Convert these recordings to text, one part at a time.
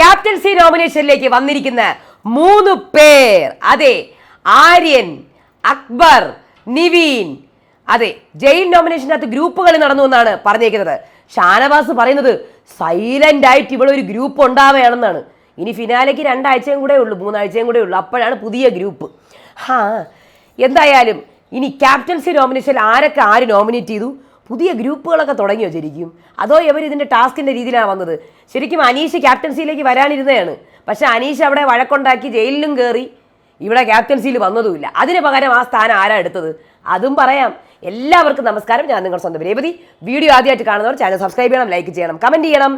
Captaincy നോമിനേഷനിലേക്ക് വന്നിരിക്കുന്ന മൂന്ന് പേർ. അതെ ആര്യൻ അക്ബർ നിവീൻ. അതെ ജയിൽ നോമിനേഷനകത്ത് ഗ്രൂപ്പുകൾ നടന്നു എന്നാണ് പറഞ്ഞേക്കുന്നത് ഷാനവാസ് പറയുന്നത് സൈലന്റ് ആയിട്ട് ഇവിടെ ഒരു ഗ്രൂപ്പ് ഉണ്ടാവുകയാണെന്നാണ്. ഇനി ഫിനാലയ്ക്ക് രണ്ടാഴ്ചയും കൂടെ ഉള്ളൂ മൂന്നാഴ്ചയും കൂടെ ഉള്ളൂ. അപ്പോഴാണ് പുതിയ ഗ്രൂപ്പ്. ഹാ എന്തായാലും ഇനി ക്യാപ്റ്റൻസി നോമിനേഷനിൽ ആരൊക്കെ ആര് നോമിനേറ്റ് ചെയ്തു? പുതിയ ഗ്രൂപ്പുകളൊക്കെ തുടങ്ങി വച്ചിരിക്കും അതോ ഇവർ ഇതിന്റെ ടാസ്കിന്റെ രീതിയിലാണ് വന്നത്? ശരിക്കും അനീഷ് ക്യാപ്റ്റൻസിയിലേക്ക് വരാനിരുന്നതാണ്. പക്ഷെ അനീഷ് അവിടെ വഴക്കുണ്ടാക്കി ജയിലിലും കയറി ഇവിടെ ക്യാപ്റ്റൻസിയിൽ വന്നതുമില്ല. അതിന് പകരം ആ സ്ഥാനം ആരാ എടുത്തത്? അതും പറയാം. എല്ലാവർക്കും നമസ്കാരം. ഞാൻ നിങ്ങളുടെ സ്വന്തം രേവതി. വീഡിയോ ആദ്യമായിട്ട് കാണുന്നവർ ചാനൽ സബ്സ്ക്രൈബ് ചെയ്യണം ലൈക്ക് ചെയ്യണം കമന്റ് ചെയ്യണം.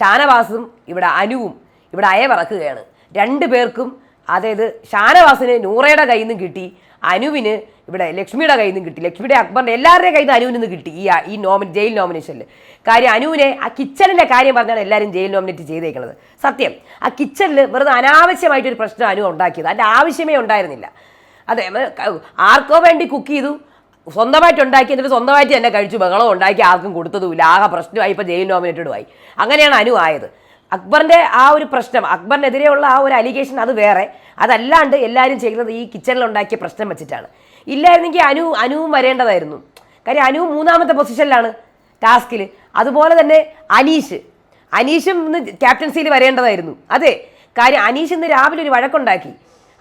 ഷാനവാസും ഇവിടെ അനുവും ഇവിടെ അയവിറക്കുകയാണ്. രണ്ടു പേർക്കും അതായത് ഷാനവാസിന് നൂറയുടെ കയ്യിൽ നിന്നും കിട്ടി. അനുവിന് ഇവിടെ ലക്ഷ്മിയുടെ കയ്യിൽ നിന്ന് കിട്ടി. ലക്ഷ്മിയുടെ അക്ബറിന്റെ എല്ലാവരുടെയും കയ്യിൽ നിന്ന് അനുവിന് നിന്ന് കിട്ടി ഈ ഈ നോമിൻ ജയിൽ നോമിനേഷനിൽ കാര്യം അനുവിനെ ആ കിച്ചണിന്റെ കാര്യം പറഞ്ഞാണ് എല്ലാവരും ജയിൽ നോമിനേറ്റ് ചെയ്തേക്കുന്നത് സത്യം. ആ കിച്ചണിൽ വെറുതെ അനാവശ്യമായിട്ടൊരു പ്രശ്നം അനു ഉണ്ടാക്കിയത്. അതിന്റെ ആവശ്യമേ ഉണ്ടായിരുന്നില്ല. അതെ ആർക്കോ വേണ്ടി കുക്ക് ചെയ്തു. സ്വന്തമായിട്ട് ഉണ്ടാക്കി എന്നിട്ട് സ്വന്തമായിട്ട് തന്നെ കഴിച്ചു. ബഹളം ഉണ്ടാക്കി ആർക്കും കൊടുത്തതുമില്ല. ആകെ പ്രശ്നമായി ഇപ്പോൾ ജയിൽ നോമിനേറ്റഡുമായി അങ്ങനെയാണ് അനു ആയത്. അക്ബറിന്റെ ആ ഒരു പ്രശ്നം അക്ബറിനെതിരെയുള്ള ആ ഒരു അലിഗേഷൻ അത് വേറെ. അതല്ലാണ്ട് എല്ലാവരും ചെയ്യുന്നത് ഈ കിച്ചണിൽ ഉണ്ടാക്കിയ പ്രശ്നം വെച്ചിട്ടാണ്. ഇല്ലായിരുന്നെങ്കിൽ അനു അനുവും വരേണ്ടതായിരുന്നു. കാര്യം അനു മൂന്നാമത്തെ പൊസിഷനിലാണ് ടാസ്കിൽ അതുപോലെ തന്നെ അനീഷ്. അനീഷും ഇന്ന് ക്യാപ്റ്റൻസിയിൽ വരേണ്ടതായിരുന്നു. അതെ കാര്യം അനീഷ് ഇന്ന് രാവിലെ ഒരു വഴക്കുണ്ടാക്കി.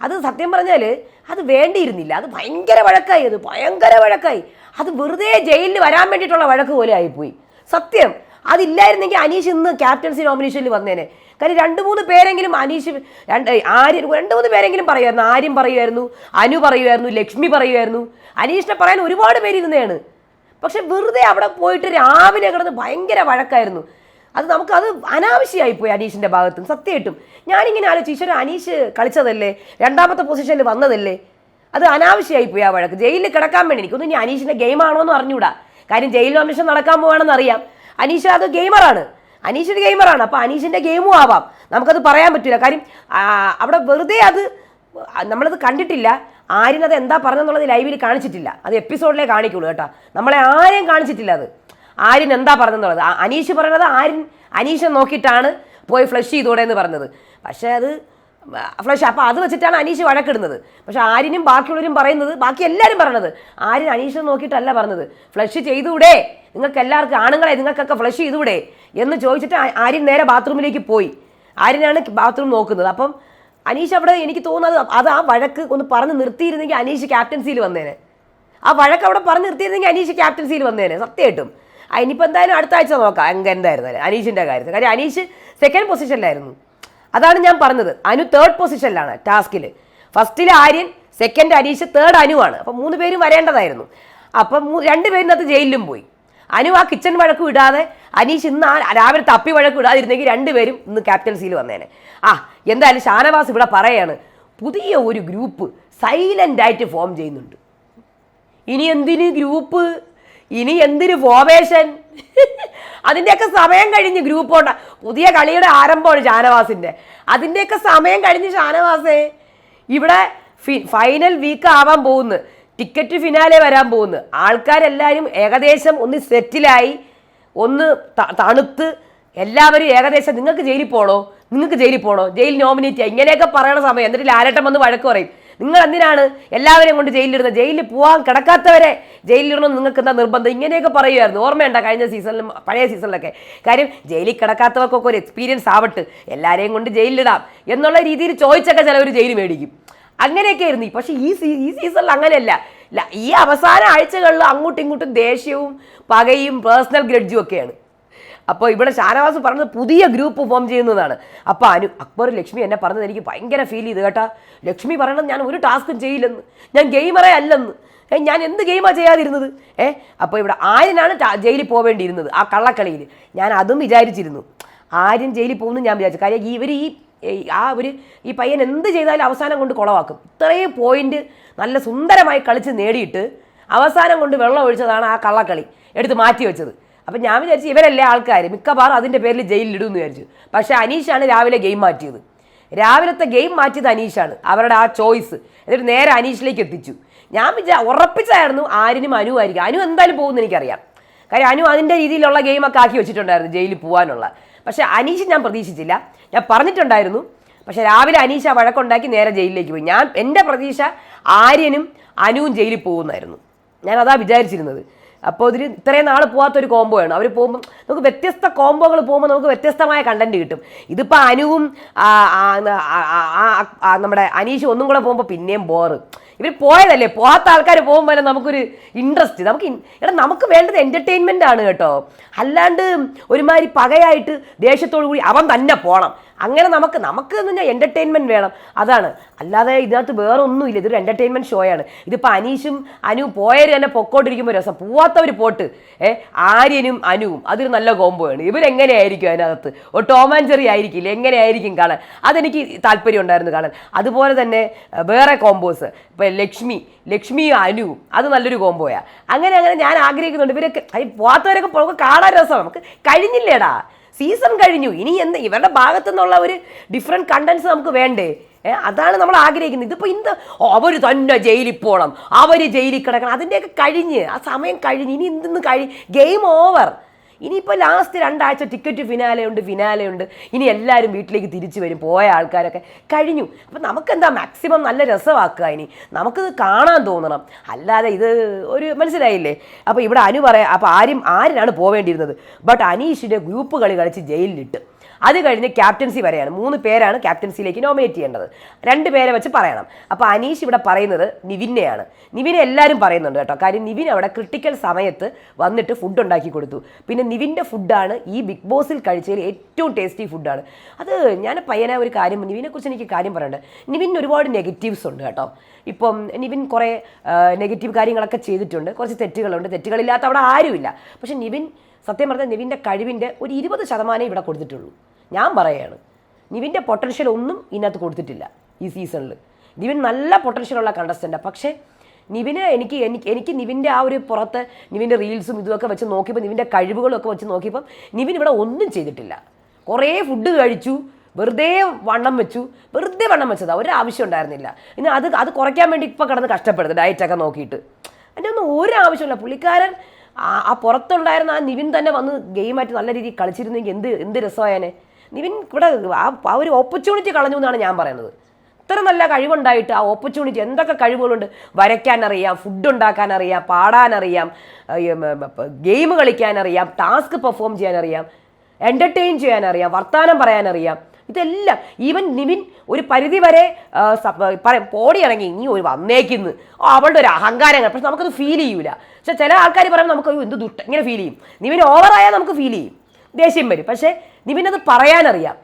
അത് സത്യം പറഞ്ഞാൽ അത് വേണ്ടിയിരുന്നില്ല. അത് ഭയങ്കര വഴക്കായി അത് ഭയങ്കര വഴക്കായി. അത് വെറുതെ ജയിലിൽ വരാൻ വേണ്ടിയിട്ടുള്ള വഴക്ക് പോലെ ആയിപ്പോയി. സത്യം. അതില്ലായിരുന്നെങ്കിൽ അനീഷ് ഇന്ന് ക്യാപ്റ്റൻസി നോമിനേഷനിൽ വന്നേനെ. കാര്യം രണ്ട് മൂന്ന് പേരെങ്കിലും അനീഷ് രണ്ട് ആര്യൻ രണ്ട് മൂന്ന് പേരെങ്കിലും പറയുമായിരുന്നു. ആര്യം പറയുമായിരുന്നു അനു പറയുമായിരുന്നു ലക്ഷ്മി പറയുമായിരുന്നു. അനീഷിനെ പറയാൻ ഒരുപാട് പേര് ഇരുന്നതാണ് പക്ഷെ വെറുതെ അവിടെ പോയിട്ട് രാവിലെ കിടന്ന് ഭയങ്കര വഴക്കായിരുന്നു. അത് നമുക്ക് അത് അനാവശ്യമായി പോയി അനീഷിന്റെ ഭാഗത്തും. സത്യമായിട്ടും. ഞാനിങ്ങനെ ആലോചിച്ചു ഈശ്വരൻ അനീഷ് കളിച്ചതല്ലേ? രണ്ടാമത്തെ പൊസിഷനിൽ വന്നതല്ലേ? അത് അനാവശ്യമായി പോയി ആ വഴക്ക്. ജയിലിൽ കിടക്കാൻ വേണ്ടി എനിക്കൊന്നും ഇനി അനീഷിന്റെ ഗെയിമാണോ എന്ന് അറിഞ്ഞൂടാ. കാര്യം ജയിലിൽ അന്വേഷണം നടക്കാൻ പോവാണെന്ന് അറിയാം അനീഷ് അത് ഗെയിമറാണ്. അനീഷ് ഒരു ഗെയിമറാണ്. അപ്പോൾ അനീഷിന്റെ ഗെയിമും ആവാം. നമുക്കത് പറയാൻ പറ്റില്ല കാര്യം അവിടെ വെറുതെ അത് നമ്മളത് കണ്ടിട്ടില്ല. ആരും അത് എന്താ പറഞ്ഞെന്നുള്ളത് ലൈവിൽ കാണിച്ചിട്ടില്ല. അത് എപ്പിസോഡിലേ കാണിക്കുള്ളൂ കേട്ടോ. നമ്മളെ ആരെയും കാണിച്ചിട്ടില്ല അത്. ആരിൻ എന്താ പറഞ്ഞെന്നുള്ളത്? അനീഷ് പറയുന്നത് ആര്യൻ അനീഷെ നോക്കിയിട്ടാണ് പോയി ഫ്ലഷ് ചെയ്തോടെ എന്ന് പറഞ്ഞത്. പക്ഷേ അത് ഫ്ലഷ് അപ്പോൾ അത് വെച്ചിട്ടാണ് അനീഷ് വഴക്കിടുന്നത്. പക്ഷെ ആരിനും ബാക്കിയുള്ളവരും പറയുന്നത് ബാക്കി എല്ലാവരും പറയണത് ആര്യൻ അനീഷ് നോക്കിയിട്ടല്ല പറഞ്ഞത്. ഫ്ലഷ് ചെയ്തുകൂടെ നിങ്ങൾക്ക് എല്ലാവർക്കും ആണുങ്ങളെ നിങ്ങൾക്കൊക്കെ ഫ്ലഷ് ചെയ്തുകൂടെ എന്ന് ചോദിച്ചിട്ട് ആര്യൻ നേരെ ബാത്റൂമിലേക്ക് പോയി. ആര്യനാണ് ബാത്റൂം നോക്കുന്നത്. അപ്പം അനീഷ് അവിടെ എനിക്ക് തോന്നുന്നത് അത് ആ വഴക്ക് ഒന്ന് പറഞ്ഞ് നിർത്തിയിരുന്നെങ്കിൽ അനീഷ് ക്യാപ്റ്റൻസിയിൽ വന്നേനെ. ആ വഴക്ക് അവിടെ പറഞ്ഞ് നിർത്തിയിരുന്നെങ്കിൽ അനീഷ് ക്യാപ്റ്റൻസിയിൽ വന്നേനെ സത്യമായിട്ടും. ഇനിയിപ്പോൾ എന്തായാലും അടുത്ത ആഴ്ച നോക്കാം എങ്ക എന്തായിരുന്നാലും അനീഷിന്റെ കാര്യത്തിൽ. കാര്യം അനീഷ് സെക്കൻഡ് പൊസിഷനിലായിരുന്നു അതാണ് ഞാൻ പറഞ്ഞത്. അനു തേർഡ് പൊസിഷനിലാണ് ടാസ്കിൽ ഫസ്റ്റിൽ ആര്യൻ സെക്കൻഡ് അനീഷ് തേർഡ് അനുവാണ്. അപ്പം മൂന്ന് പേരും വരേണ്ടതായിരുന്നു. അപ്പം മൂ- രണ്ട് പേരിനകത്ത് ജയിലിലും പോയി. അനു ആ കിച്ചൺ വഴക്കും ഇടാതെ അനീഷ് ഇന്ന് ആ രാവിലെ തപ്പി വഴക്ക് ഇടാതിരുന്നെങ്കിൽ രണ്ടുപേരും ഇന്ന് ക്യാപ്റ്റൻസിയിൽ വന്നേനെ. ആ എന്തായാലും ഷാനവാസ് ഇവിടെ പറയാണ് പുതിയ ഒരു ഗ്രൂപ്പ് സൈലന്റായിട്ട് ഫോം ചെയ്യുന്നുണ്ട്. ഇനി എന്തിന് ഗ്രൂപ്പ്? ഇനി എന്തിനു ഫോമേഷൻ? അതിന്റെയൊക്കെ സമയം കഴിഞ്ഞ് ഗ്രൂപ്പ് ഓട്ട പുതിയ കളിയുടെ ആരംഭമാണ് ഷാനവാസിന്റെ അതിന്റെയൊക്കെ സമയം കഴിഞ്ഞ് ഷാനവാസേ ഇവിടെ ഫൈനൽ വീക്ക് ആവാൻ പോകുന്നു. ടിക്കറ്റ് ഫിനാലെ വരാൻ പോകുന്നു. ആൾക്കാരെല്ലാവരും ഏകദേശം ഒന്ന് സെറ്റിലായി. ഒന്ന് തണുത്ത്. എല്ലാവരും ഏകദേശം നിങ്ങൾക്ക് ജയിലിൽ പോണോ? നിങ്ങൾക്ക് ജയിലിൽ പോണോ? ജയിൽ നോമിനേറ്റ് ഇങ്ങനെയൊക്കെ പറയണ സമയം. എന്നിട്ട് ലാലട്ടം വന്ന് വഴക്ക് പറയും. നിങ്ങൾ എന്തിനാണ് എല്ലാവരെയും കൊണ്ട് ജയിലിലിടുന്നത്? ജയിലിൽ പോകാൻ കിടക്കാത്തവരെ ജയിലിലിടണം നിങ്ങൾക്ക് എന്താ നിർബന്ധം? ഇങ്ങനെയൊക്കെ പറയുമായിരുന്നു ഓർമ്മയുണ്ട? കഴിഞ്ഞ സീസണിലും പഴയ സീസണിലൊക്കെ. കാര്യം ജയിലിൽ കിടക്കാത്തവർക്കൊക്കെ ഒരു എക്സ്പീരിയൻസ് ആവട്ടെ. എല്ലാവരെയും കൊണ്ട് ജയിലിലിടാം എന്നുള്ള രീതിയിൽ ചോദിച്ചൊക്കെ ചിലവർ ജയിൽ മേടിക്കും. അങ്ങനെയൊക്കെ ആയിരുന്നു. പക്ഷേ ഈ സീ ഈ സീസണിൽ അങ്ങനെയല്ല. ഈ അവസാന ആഴ്ചകളിൽ അങ്ങോട്ടും ഇങ്ങോട്ടും ദേഷ്യവും പകയും പേഴ്സണൽ ഗ്രഡ്ജും ഒക്കെയാണ്. അപ്പോൾ ഇവിടെ ഷാനവാസ് പറഞ്ഞത് പുതിയ ഗ്രൂപ്പ് ഫോം ചെയ്യുന്നതാണ്. അപ്പോൾ അനു അക്ബർ ലക്ഷ്മി എന്നെ പറഞ്ഞത് എനിക്ക് ഭയങ്കര ഫീൽ ചെയ്ത് കേട്ടാ. ലക്ഷ്മി പറയണത് ഞാൻ ഒരു ടാസ്ക്കും ചെയ്യില്ലെന്ന്. ഞാൻ ഗെയിമറേ അല്ലെന്ന്. ഏ ഞാൻ എന്ത് ഗെയിമാണ് ചെയ്യാതിരുന്നത്? ഏ അപ്പോൾ ഇവിടെ ആര്യനാണ് ജയിലിൽ പോവേണ്ടിയിരുന്നത് ആ കള്ളക്കളിയിൽ. ഞാൻ അതും വിചാരിച്ചിരുന്നു. ആര്യൻ ജയിലിൽ പോകുന്നു ഞാൻ വിചാരിച്ചു. കാര്യം ഇവർ ഈ- ആ ഒരു ഈ പയ്യൻ എന്ത് ചെയ്താലും അവസാനം കൊണ്ട് കുളവാക്കും. ഇത്രയും പോയിന്റ് നല്ല സുന്ദരമായി കളിച്ച് നേടിയിട്ട് അവസാനം കൊണ്ട് വെള്ളം ഒഴിച്ചതാണ് ആ കള്ളക്കളി. എടുത്ത് മാറ്റി വെച്ചത്. അപ്പം ഞാൻ വിചാരിച്ചു ഇവരല്ലേ ആൾക്കാർ മിക്കവാറും അതിന്റെ പേരിൽ ജയിലിലിടും എന്ന് വിചാരിച്ചു. പക്ഷേ അനീഷാണ് രാവിലെ ഗെയിം മാറ്റിയത്. രാവിലത്തെ ഗെയിം മാറ്റിയത് അനീഷാണ്. അവരുടെ ആ ചോയ്സ്. എന്നിട്ട് നേരെ അനീഷിലേക്ക് എത്തിച്ചു. ഞാൻ വിചാ ഉറപ്പിച്ചായിരുന്നു ആരിനും അനു ആയിരിക്കും. അനു എന്തായാലും പോകുമെന്ന് എനിക്കറിയാം. കാര്യം അനു അതിന്റെ രീതിയിലുള്ള ഗെയിമൊക്കെ ആക്കി വെച്ചിട്ടുണ്ടായിരുന്നു ജയിലിൽ പോകാനുള്ള പക്ഷേ അനീഷ് ഞാൻ പ്രതീക്ഷിച്ചില്ല. ഞാൻ പറഞ്ഞിട്ടുണ്ടായിരുന്നു. പക്ഷേ രാവിലെ അനീഷ വഴക്കുണ്ടാക്കി നേരെ ജയിലിലേക്ക് പോയി. ഞാൻ എന്റെ പ്രതീക്ഷ ആര്യനും അനുവും ജയിലിൽ പോകുന്നായിരുന്നു. ഞാൻ അതാ വിചാരിച്ചിരുന്നത്. അപ്പോൾ ഇതിൽ ഇത്രയും നാൾ പോകാത്തൊരു കോംബോ ആണ് അവർ പോകുമ്പോൾ നമുക്ക് വ്യത്യസ്ത കോംബോകൾ പോകുമ്പോൾ നമുക്ക് വ്യത്യസ്തമായ കണ്ടന്റ് കിട്ടും. ഇതിപ്പോൾ അനുവും നമ്മുടെ അനീഷും ഒന്നും കൂടെ പോകുമ്പോൾ പിന്നെയും ബോറ് ഇവർ പോയതല്ലേ? പോകാത്ത ആൾക്കാർ പോകുമ്പോൾ നമുക്കൊരു ഇൻട്രസ്റ്റ് നമുക്ക് എടാ നമുക്ക് വേണ്ടത് എന്റർടൈൻമെന്റ് ആണ് കേട്ടോ. അല്ലാണ്ട് ഒരുമാതിരി പകയായിട്ട് ദേഷ്യത്തോടു കൂടി അവൻ തന്നെ പോകണം അങ്ങനെ നമുക്ക് നമുക്ക് എന്ന് പറഞ്ഞാൽ എന്റർടൈൻമെന്റ് വേണം. അതാണ്. അല്ലാതെ ഇതിനകത്ത് വേറെ ഒന്നുമില്ല ഇതൊരു എന്റർടൈൻമെന്റ് ഷോയാണ് ഇതിപ്പോൾ അനീഷും അനു പോയവർ തന്നെ പൊക്കോണ്ടിരിക്കുമ്പോൾ രസം. പോവാത്തവർ പോട്ട്. ഏ ആര്യനും അനുവും. അതൊരു നല്ല കോമ്പോയാണ് ഇവരെങ്ങനെയായിരിക്കും അതിനകത്ത്? ഓ ടോം ആൻഡ് ജെറി ആയിരിക്കില്ല? എങ്ങനെയായിരിക്കും കാണാൻ? അതെനിക്ക് താല്പര്യം ഉണ്ടായിരുന്നു കാണാൻ. അതുപോലെ തന്നെ വേറെ കോമ്പോസ് ഇപ്പം ലക്ഷ്മി ലക്ഷ്മിയും അനുവും അത് നല്ലൊരു കോമ്പോയാണ് അങ്ങനെ അങ്ങനെ ഞാൻ ആഗ്രഹിക്കുന്നുണ്ട്. ഇവരൊക്കെ പോവാത്തവരൊക്കെ കാണാൻ രസമാണ്. നമുക്ക് കഴിഞ്ഞില്ലേടാ. സീസൺ കഴിഞ്ഞു. ഇനി എന്ത്? ഇവരുടെ ഭാഗത്തു നിന്നുള്ള ഒരു ഡിഫറെന്റ് കണ്ടൻസ് നമുക്ക് വേണ്ടേ? അതാണ് നമ്മൾ ആഗ്രഹിക്കുന്നത്. ഇതിപ്പോൾ ഇന്ത് അവർ തന്നെ ജയിലിൽ പോകണം അവർ ജയിലിൽ കിടക്കണം. അതിന്റെയൊക്കെ കഴിഞ്ഞ് ആ സമയം കഴിഞ്ഞ് ഇനി എന്തെന്ന് കഴി ഗെയിം ഓവർ ഇനിയിപ്പോൾ ലാസ്റ്റ് രണ്ടാഴ്ച ടിക്കറ്റ് ഫിനാലയുണ്ട് ഉണ്ട് ഫിനാലെ ഉണ്ട്. ഇനി എല്ലാവരും വീട്ടിലേക്ക് തിരിച്ചു വരും പോയ ആൾക്കാരൊക്കെ കഴിഞ്ഞു. അപ്പം നമുക്കെന്താ മാക്സിമം നല്ല രസമാക്കുക ഇനി. നമുക്കിത് കാണാൻ തോന്നണം. അല്ലാതെ ഇത് ഒരു മനസ്സിലായില്ലേ? അപ്പോൾ ഇവിടെ അനു പറയാം അപ്പോൾ ആരും ആരിനാണ് പോവേണ്ടിയിരുന്നത്? ബട്ട് അനീഷിന്റെ ഗ്രൂപ്പ് കളി കളിച്ച് ജയിലിലിട്ട്. അത് കഴിഞ്ഞ് ക്യാപ്റ്റൻസി വരെയാണ്. മൂന്ന് പേരാണ് ക്യാപ്റ്റൻസിയിലേക്ക് നോമിനേറ്റ് ചെയ്യേണ്ടത്. രണ്ട് പേരെ വെച്ച് പറയണം. അപ്പോൾ അനീഷ് ഇവിടെ പറയുന്നത് നിവിനെയാണ്. നിവിനെ എല്ലാവരും പറയുന്നുണ്ട് കേട്ടോ. കാര്യം നിവിൻ അവിടെ ക്രിട്ടിക്കൽ സമയത്ത് വന്നിട്ട് ഫുഡ് ഉണ്ടാക്കി കൊടുത്തു. പിന്നെ നിവിന്റെ ഫുഡാണ് ഈ ബിഗ് ബോസിൽ കഴിച്ചതിൽ ഏറ്റവും ടേസ്റ്റി ഫുഡാണ് അത് ഞാൻ പയ്യനെ ഒരു കാര്യം നിവിനെക്കുറിച്ച് എനിക്ക് കാര്യം പറയണ്ടേ നിവിൻ ഒരുപാട് നെഗറ്റീവ്സ് ഉണ്ട് കേട്ടോ. ഇപ്പം നിവിൻ കുറേ നെഗറ്റീവ് കാര്യങ്ങളൊക്കെ ചെയ്തിട്ടുണ്ട്. കുറച്ച് തെറ്റുകളുണ്ട്. തെറ്റുകളില്ലാത്ത അവിടെ ആരുമില്ല. പക്ഷെ നിവിൻ സത്യം പറഞ്ഞാൽ നിവിന്റെ കഴിവിന്റെ ഒരു ഇരുപത് ശതമാനം ഇവിടെ കൊടുത്തിട്ടുള്ളൂ. ഞാൻ പറയുകയാണ് നിവിന്റെ പൊട്ടൻഷ്യൽ ഒന്നും ഇതിനകത്ത് കൊടുത്തിട്ടില്ല ഈ സീസണിൽ നിവിൻ നല്ല പൊട്ടൻഷ്യലുള്ള കണ്ടസ്റ്റന്റാണ് പക്ഷേ നിവിന് എനിക്ക് എനിക്ക് എനിക്ക് നിവിന്റെ ആ ഒരു പുറത്ത് നിവിന്റെ റീൽസും ഇതുമൊക്കെ വെച്ച് നോക്കിയപ്പോൾ നിവിന്റെ കഴിവുകളൊക്കെ വെച്ച് നോക്കിയപ്പം നിവിൻ ഇവിടെ ഒന്നും ചെയ്തിട്ടില്ല. കുറേ ഫുഡ് കഴിച്ചു വെറുതെ വണ്ണം വെച്ചു വെറുതെ വണ്ണം വെച്ചതാ. ഒരു ആവശ്യം ഉണ്ടായിരുന്നില്ല. ഇനി അത് അത് കുറയ്ക്കാൻ വേണ്ടി ഇപ്പോൾ കിടന്ന് കഷ്ടപ്പെടുന്നത് ഡയറ്റൊക്കെ നോക്കിയിട്ട്. അതിന്റെ ഒന്നും ഒരു ആവശ്യമില്ല പുള്ളിക്കാരൻ ആ പുറത്തുണ്ടായിരുന്ന ആ നിവിൻ തന്നെ വന്ന് ഗെയിമായിട്ട് നല്ല രീതിയിൽ കളിച്ചിരുന്നെങ്കിൽ എന്ത് എന്ത് രസമായേനെ? നിവിൻ ഇവിടെ ആ ആ ഒരു ഓപ്പർച്യൂണിറ്റി കളഞ്ഞു എന്നാണ് ഞാൻ പറയുന്നത്. ഇത്ര നല്ല കഴിവുണ്ടായിട്ട് ആ ഓപ്പർച്യൂണിറ്റി എന്തൊക്കെ കഴിവുകളുണ്ട്? വരയ്ക്കാൻ അറിയാം ഫുഡ് ഉണ്ടാക്കാൻ അറിയാം പാടാൻ അറിയാം ഗെയിം കളിക്കാൻ അറിയാം ടാസ്ക് പെർഫോം ചെയ്യാൻ അറിയാം എന്റർടൈൻ ചെയ്യാൻ അറിയാം വർത്തമാനം പറയാൻ അറിയാം ഇതെല്ലാം ഈവൻ നിവിൻ ഒരു പരിധി വരെ ആ, പറയും പോടി ഇറങ്ങി നീ ഒരു വന്നേക്കുന്ന്. അവളുടെ ഒരു അഹങ്കാരം പക്ഷെ നമുക്കത് ഫീൽ ചെയ്യൂല. പക്ഷെ ചില ആൾക്കാർ പറയുമ്പോൾ നമുക്ക് എന്ത് ദുഷ്ട ഇങ്ങനെ ഫീൽ ചെയ്യും. നിവിൻ ഓവറായാൽ നമുക്ക് ഫീൽ ചെയ്യും. ദേഷ്യം വരും. പക്ഷേ നിവിനത് പറയാനറിയാം.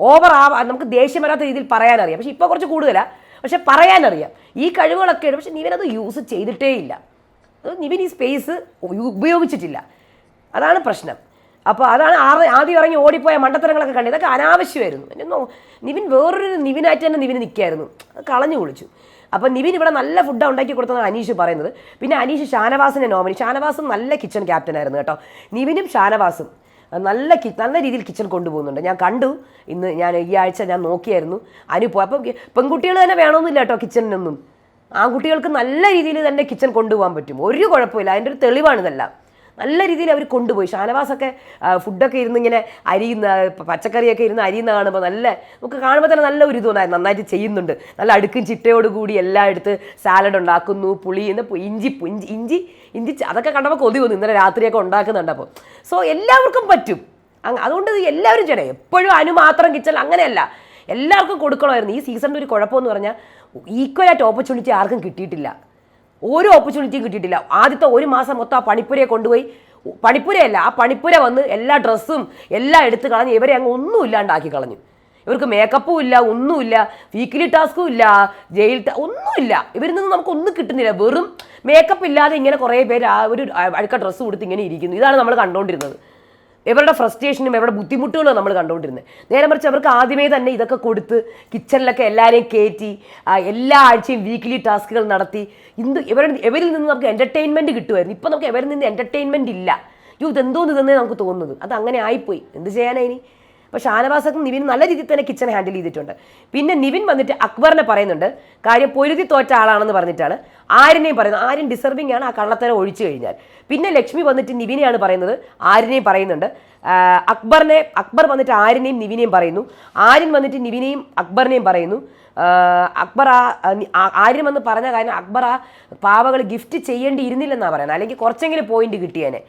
ഓവർ ആ നമുക്ക് ദേഷ്യം വരാത്ത രീതിയിൽ പറയാനറിയാം. പക്ഷെ ഇപ്പോൾ കുറച്ച് കൂടുതലാണ് പക്ഷെ പറയാനറിയാം. ഈ കഴിവുകളൊക്കെ ഉണ്ട്. പക്ഷെ നിവിനത് യൂസ് ചെയ്തിട്ടേ ഇല്ല. അത് നിവിൻ ഈ സ്പേസ് ഉപയോഗിച്ചിട്ടില്ല. അതാണ് പ്രശ്നം. അപ്പോൾ അതാണ് ആദ്യം ഇറങ്ങി ഓടിപ്പോയ മണ്ടത്തരങ്ങളൊക്കെ കണ്ടത് ഇതൊക്കെ അനാവശ്യമായിരുന്നു. എന്നോ നിവിൻ വേറൊരു നിവിനായിട്ട് തന്നെ നിവിന് നിൽക്കായിരുന്നു. കളഞ്ഞു കുളിച്ചു. അപ്പോൾ നിവിൻ ഇവിടെ നല്ല ഫുഡ് ഉണ്ടാക്കി കൊടുത്തതാണ് അനീഷ് പറയുന്നത്. പിന്നെ അനീഷ് ഷാനവാസിനെ നോമിനി ഷാനവാസും നല്ല കിച്ചൺ ക്യാപ്റ്റൻ ആയിരുന്നു കേട്ടോ. നിവിനും ഷാനവാസും നല്ല കി നല്ല രീതിയിൽ കിച്ചൺ കൊണ്ടുപോകുന്നുണ്ട്. ഞാൻ കണ്ടു. ഇന്ന് ഞാൻ ഈ ആഴ്ച ഞാൻ നോക്കിയായിരുന്നു. അനു പോയി അപ്പം പെൺകുട്ടികൾ തന്നെ വേണമെന്നില്ല കേട്ടോ കിച്ചണിനൊന്നും ആൺകുട്ടികൾക്ക് നല്ല രീതിയിൽ തന്നെ കിച്ചൺ കൊണ്ടുപോകാൻ പറ്റും. ഒരു കുഴപ്പമില്ല. അതിന്റെ ഒരു തെളിവാണിതെല്ലാം നല്ല രീതിയിൽ അവർ കൊണ്ടുപോയി. ഷാനവാസൊക്കെ ഫുഡൊക്കെ ഇരുന്ന് ഇങ്ങനെ അരിയുന്ന പച്ചക്കറിയൊക്കെ ഇരുന്ന് അരിയുന്ന കാണുമ്പോൾ നല്ല നമുക്ക് കാണുമ്പോൾ തന്നെ നല്ല ഒരു തോന്നായിരുന്നു നന്നായിട്ട് ചെയ്യുന്നുണ്ട്. നല്ല അടുക്കും ചിട്ടയോട് കൂടി എല്ലാം എടുത്ത് സാലഡ് ഉണ്ടാക്കുന്നു പുളി എന്ന് ഇഞ്ചി പുഞ്ചി ഇഞ്ചി ഇഞ്ചി അതൊക്കെ കണ്ടപ്പോൾ കൊതി വന്നു. ഇന്നലെ രാത്രിയൊക്കെ ഉണ്ടാക്കുന്നുണ്ട് അപ്പോൾ സോ എല്ലാവർക്കും പറ്റും. അതുകൊണ്ട് എല്ലാവരും ചെയ്യണം. എപ്പോഴും അനു മാത്രം കിച്ചൽ അങ്ങനെയല്ല. എല്ലാവർക്കും കൊടുക്കണമായിരുന്നു. ഈ സീസണിന്റെ ഒരു കുഴപ്പമെന്ന് പറഞ്ഞാൽ ഈക്വലായിട്ട് ഓപ്പർച്യൂണിറ്റി ആർക്കും കിട്ടിയിട്ടില്ല. ഒരു ഓപ്പർച്യൂണിറ്റിയും കിട്ടിയിട്ടില്ല. ആദ്യത്തെ ഒരു മാസം മൊത്തം ആ പണിപ്പുരയെ കൊണ്ടുപോയി. പണിപ്പുരയല്ല ആ പണിപ്പുര വന്ന് എല്ലാ ഡ്രസ്സും എല്ലാം എടുത്ത് കളഞ്ഞ് ഇവരെ അങ്ങ് ഒന്നും കളഞ്ഞു. ഇവർക്ക് മേക്കപ്പും ഇല്ല ഒന്നുമില്ല വീക്കിലി ടാസ്കും ഇല്ല ജയിൽ ഒന്നുമില്ല ഇവരിൽ നിന്ന് നമുക്ക് ഒന്നും കിട്ടുന്നില്ല. വെറും മേക്കപ്പ് ഇല്ലാതെ ഇങ്ങനെ കുറേ പേര് ആ ഒരു അഴുക്ക ഡ്രസ്സ് കൊടുത്ത് ഇങ്ങനെ ഇരിക്കുന്നു. ഇതാണ് നമ്മൾ കണ്ടുകൊണ്ടിരുന്നത് ഇവരുടെ ഫ്രസ്ട്രേഷനും ഇവരുടെ ബുദ്ധിമുട്ടുകളും നമ്മൾ കണ്ടുകൊണ്ടിരുന്നത്. നേരെ മറിച്ച് അവർക്ക് ആദ്യമേ തന്നെ ഇതൊക്കെ കൊടുത്ത് കിച്ചണിലൊക്കെ എല്ലാവരെയും കയറ്റി എല്ലാ ആഴ്ചയും വീക്ക്ലി ടാസ്കുകൾ നടത്തി. ഇന്ന് ഇവരുടെ ഇവരിൽ നിന്ന് നമുക്ക് എന്റർടൈൻമെന്റ് കിട്ടുമായിരുന്നു. ഇപ്പം നമുക്ക് ഇവരിൽ നിന്ന് എന്റർടൈൻമെന്റ് ഇല്ല. യോ ഇതെന്തോന്ന് ഇതെന്നേ നമുക്ക് തോന്നുന്നത്. അത് അങ്ങനെ ആയിപ്പോയി. എന്ത് ചെയ്യാനായി അപ്പോൾ ഷാനവാസക്കും നിവിൻ നല്ല രീതിയിൽ തന്നെ കിച്ചൺ ഹാൻഡിൽ ചെയ്തിട്ടുണ്ട്. പിന്നെ നിവിൻ വന്നിട്ട് അക്ബറിനെ പറയുന്നുണ്ട് കാര്യം പൊരുതി തോറ്റ ആളാണെന്ന് പറഞ്ഞിട്ടാണ്. ആരിനെയും പറയുന്നത് ആരും ഡിസർവിംഗ് ആണ് ആ കള്ളത്തരം ഒഴിച്ചു കഴിഞ്ഞാൽ. പിന്നെ ലക്ഷ്മി വന്നിട്ട് നിവിനെയാണ് പറയുന്നത് ആരിനെയും പറയുന്നുണ്ട് അക്ബറിനെ അക്ബർ വന്നിട്ട് ആരിനെയും നിവിനെയും പറയുന്നു. ആര്യൻ വന്നിട്ട് നിവിനെയും അക്ബറിനെയും പറയുന്നു. അക്ബർ ആ ആര്യൻ വന്ന് പറഞ്ഞ കാര്യം അക്ബർ ആ പാവകൾ ഗിഫ്റ്റ് ചെയ്യേണ്ടി ഇരുന്നില്ലെന്നാണ് പറയുന്നത്. അല്ലെങ്കിൽ കുറച്ചെങ്കിലും പോയിന്റ് കിട്ടിയേനെ.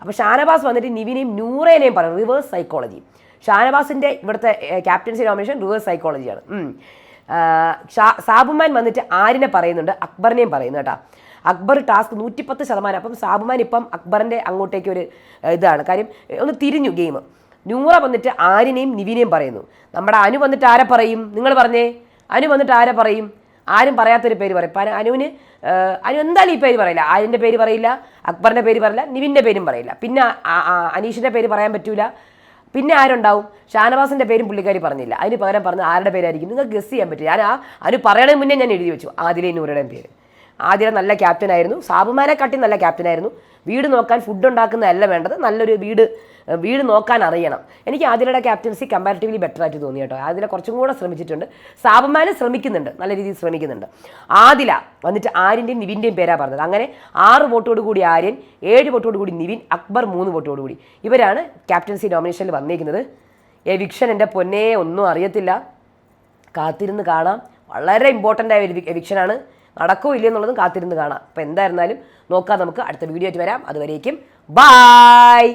അപ്പോൾ ഷാനവാസ് വന്നിട്ട് നിവിനെയും നൂറേനെയും പറയുന്നു റിവേഴ്സ് സൈക്കോളജി ഷാനവാസിന്റെ ഇവിടുത്തെ ക്യാപ്റ്റൻസി നോമിനേഷൻ റിവേഴ്സ് സൈക്കോളജിയാണ്. സാബുമാൻ വന്നിട്ട് ആരിനെ പറയുന്നുണ്ട്? അക്ബറിനെയും പറയുന്നു കേട്ടോ. അക്ബർ ടാസ്ക് നൂറ്റിപ്പത്ത് ശതമാനം. അപ്പം സാബുമാൻ ഇപ്പം അക്ബറിന്റെ അങ്ങോട്ടേക്ക് ഒരു ഇതാണ്. കാര്യം ഒന്ന് തിരിഞ്ഞു ഗെയിം. നൂറ വന്നിട്ട് ആരിനെയും നിവിനെയും പറയുന്നു. നമ്മുടെ അനു വന്നിട്ട് ആരെ പറയും? നിങ്ങൾ പറഞ്ഞേ. അനു വന്നിട്ട് ആരെ പറയും? ആരും പറയാത്തൊരു പേര് പറയും. ഇപ്പം അനുവിന് അനു എന്തായാലും ഈ പേര് പറയില്ല. ആരിന്റെ പേര് പറയില്ല അക്ബറിന്റെ പേര് പറയില്ല നിവിന്റെ പേരും പറയില്ല. പിന്നെ അനീഷിന്റെ പേര് പറയാൻ പറ്റൂല. പിന്നെ ആരുണ്ടാവും? ഷാനവാസിന്റെ പേരും പുള്ളിക്കാരി പറഞ്ഞില്ല. അതിന് പകരം പറഞ്ഞ ആരുടെ പേരായിരിക്കും? നിങ്ങൾക്ക് ഗസ് ചെയ്യാൻ പറ്റും ഞാൻ ആ അതിന് പറയണതിന് മുന്നേ ഞാൻ എഴുതി വെച്ചു. ആദിലെ നൂറുടെയും പേര്. ആദില നല്ല ക്യാപ്റ്റൻ ആയിരുന്നു. കാട്ടി നല്ല ക്യാപ്റ്റൻ ആയിരുന്നു. വീട് നോക്കാൻ ഫുഡ് ഉണ്ടാക്കുന്നതല്ല വേണ്ടത്. നല്ലൊരു വീട് വീട് നോക്കാൻ അറിയണം. എനിക്ക് ആദിലയുടെ ക്യാപ്റ്റൻസി കമ്പാരിറ്റീവ്ലി ബെറ്റർ ആയിട്ട് തോന്നി കേട്ടോ. ആദില കുറച്ചും കൂടെ ശ്രമിച്ചിട്ടുണ്ട്. സാബുമാനെ ശ്രമിക്കുന്നുണ്ട്. നല്ല രീതിയിൽ ശ്രമിക്കുന്നുണ്ട്. ആദില വന്നിട്ട് ആര്യന്റെയും നിവിന്റെയും പേരാ പറഞ്ഞത്. അങ്ങനെ ആറ് വോട്ടോട് കൂടി ആര്യൻ ഏഴ് വോട്ടോട് കൂടി നിവിൻ അക്ബർ മൂന്ന് വോട്ടോട് കൂടി. ഇവരാണ് ക്യാപ്റ്റൻസി നോമിനേഷനിൽ വന്നിരിക്കുന്നത് എവിക്ഷൻ എന്റെ പൊന്നേ ഒന്നും അറിയത്തില്ല. കാത്തിരുന്ന് കാണാം. വളരെ ഇമ്പോർട്ടന്റ് ആയ ഒരു എവിക്ഷനാണ് നടക്കോ ഇല്ലയോ എന്നുള്ളതും കാത്തിരുന്ന് കാണാം. അപ്പോൾ എന്തായിരുന്നാലും നോക്കാം നമുക്ക്. അടുത്ത വീഡിയോ ആയിട്ട് വരാം. അതുവരേക്കും ബായ്